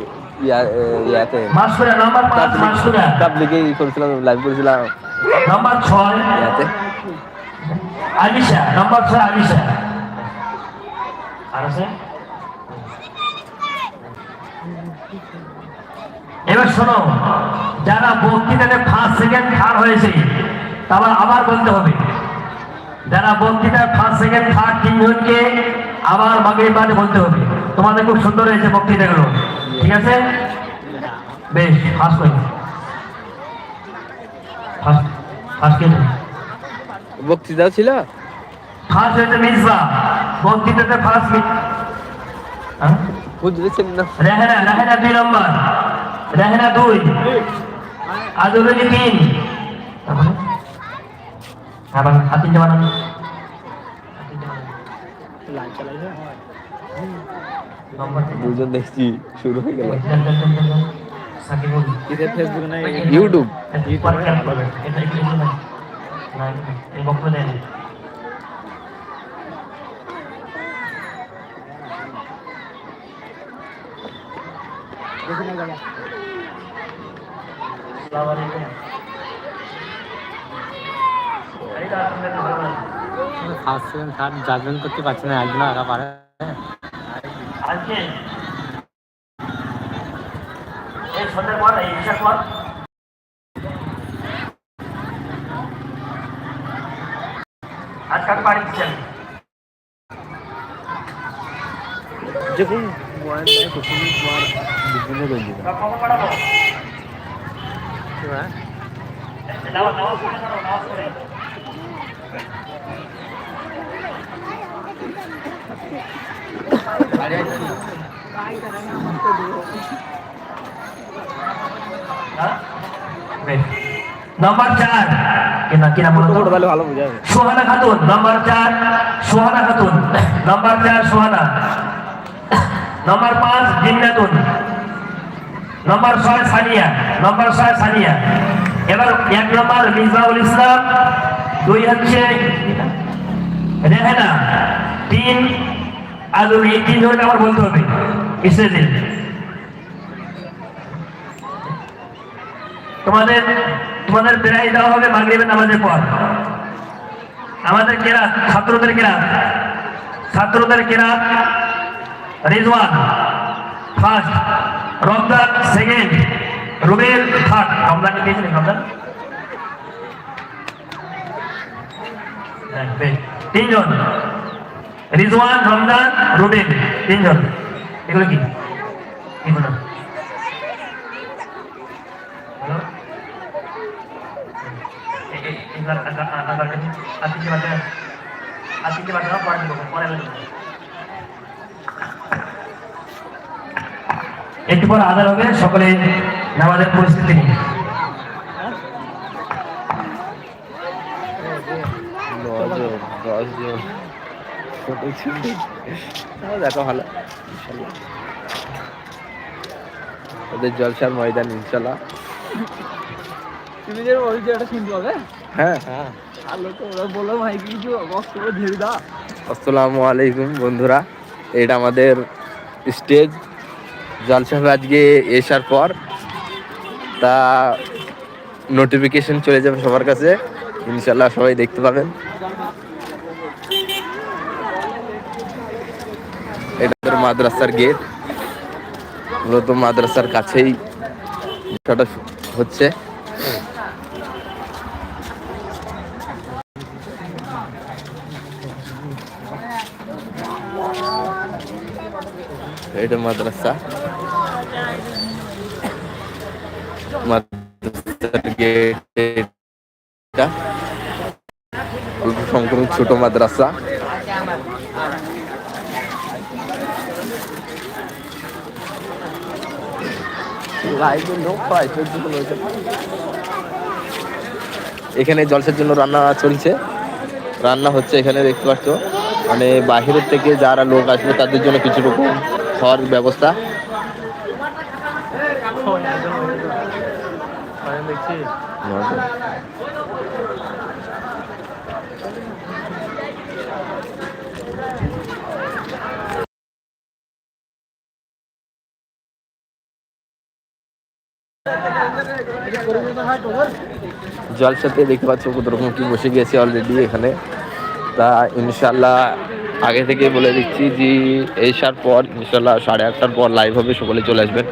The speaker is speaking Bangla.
এ, ইয়াতে। মাসুরা নাম্বার পাঁচ মাসুরা পাবলিকে ই করেছিলাম লাইভ করেছিলাম। নাম্বার ছয়। ইয়াতে। আলিশা নাম্বার ছয় আলিশা আর আছে? এবার শোনো যারা বক্তৃতাতে ফার্স্ট সেকেন্ড থার্ড হয়েছে তারা আবার বলতে হবে। যারা বক্তৃতায় ফার্স্ট সেকেন্ড থার্ড তিনজনকে আবার মাগে বাদে বলতে হবে। তোমাদের খুব সুন্দর হয়েছে বক্তৃতাগুলো। ঠিক আছে বেশ ফার্স্ট হয়েছে ফার্স্ট ফার্স্ট কে বক্তৃতাও ছিল? ফার্স্ট হয়েছে মির্জা বক্তৃতাতে ফার্স্ট হ্যাঁ? বুঝতেছেন না? রেহেনা রেহেনা দুই নম্বর। রেহেনা দুই। আজুলি তিন? আবার হাত বানান। নম্বর তিন। দুজন দেখছি শুরু হয়ে গেল। ফেসবুক না YouTube. First second third judgement করতে পারছি না একজন একা পারে আজকে এই সন্ধ্যের পর এই হিসাব পর আজকে আমি বাড়ি দিচ্ছি আমি যখন ওয়ান তখন তোমার বিভিন্ন করে দিবে হ্যাঁ নামাজ নামাজ পড়ে করো, নামাজ পড়ে হ্যাঁ? বেশ। নাম্বার চার। কিনা কিনা বলো তো? ভালো বোঝা সোহানা খাতুন নাম্বার চার সোহানা খাতুন। নাম্বার চার সোহানা। নাম্বার পাঁচ জিন্নাতুন। নাম্বার ছয় সানিয়া। নাম্বার ছয় সানিয়া। এবার এক নম্বর মিসবাউল ইসলাম। দুই হচ্ছে রেহেনা। তিন আলুর এই তিন জনকে আমার বলতে হবে। স্টেজে তোমাদের তোমাদের প্রাইজ দেওয়া হবে মাগরিবের নামাজের পর। আমাদের কেরাত ছাত্রদের কেরাত। ছাত্রদের কেরাত Rizwan first Ramzan second Rubel third. রমজানকে দিয়েছিলেন রমজান? হ্যাঁ, তিনজন। রিজওয়ান, রমজান রুবেল তিনজন। এগুলো কি? একটু পর আদার হবে, সকলে নামাজের পরিস্থিতি নিয়ে। নজন দেখো ভালো। ইনশাল্লাহ ওদের জলসার ময়দান ইনশাল্লাহ। তুমি যে ওই যে এটা শুনতে হবে হ্যাঁ। হ্যাঁ আসসালামু আলাইকুম বন্ধুরা। এটা আমাদের স্টেজ। জলসা আজকে এসার পর তা নোটিফিকেশন চলে যাবে সবার কাছে। ইনশাল্লাহ সবাই দেখতে পাবেন। এটা মাদ্রাসার গেট। মূলত মাদ্রাসার কাছেই বিষয়টা হচ্ছে। এটা মাদ্রাসা। মাদ্রাসার গেট মাদ্রাসা এখানে জলসের জন্য রান্না চলছে। রান্না হচ্ছে এখানে দেখতে পাচ্ছ। মানে বাহিরের থেকে যারা লোক আসবে তাদের জন্য কিছু রকম খাওয়ার ব্যবস্থা। দেখছি। জলসাতে দেখতে পাচ্ছ কত রকম কি বসে গেছে অলরেডি এখানে। তা ইনশাল্লাহ আগে থেকে বলে দিচ্ছি যে এসার পর ইনশাল্লাহ সাড়ে আটটার পর লাইভ হবে, সকলে চলে আসবেন।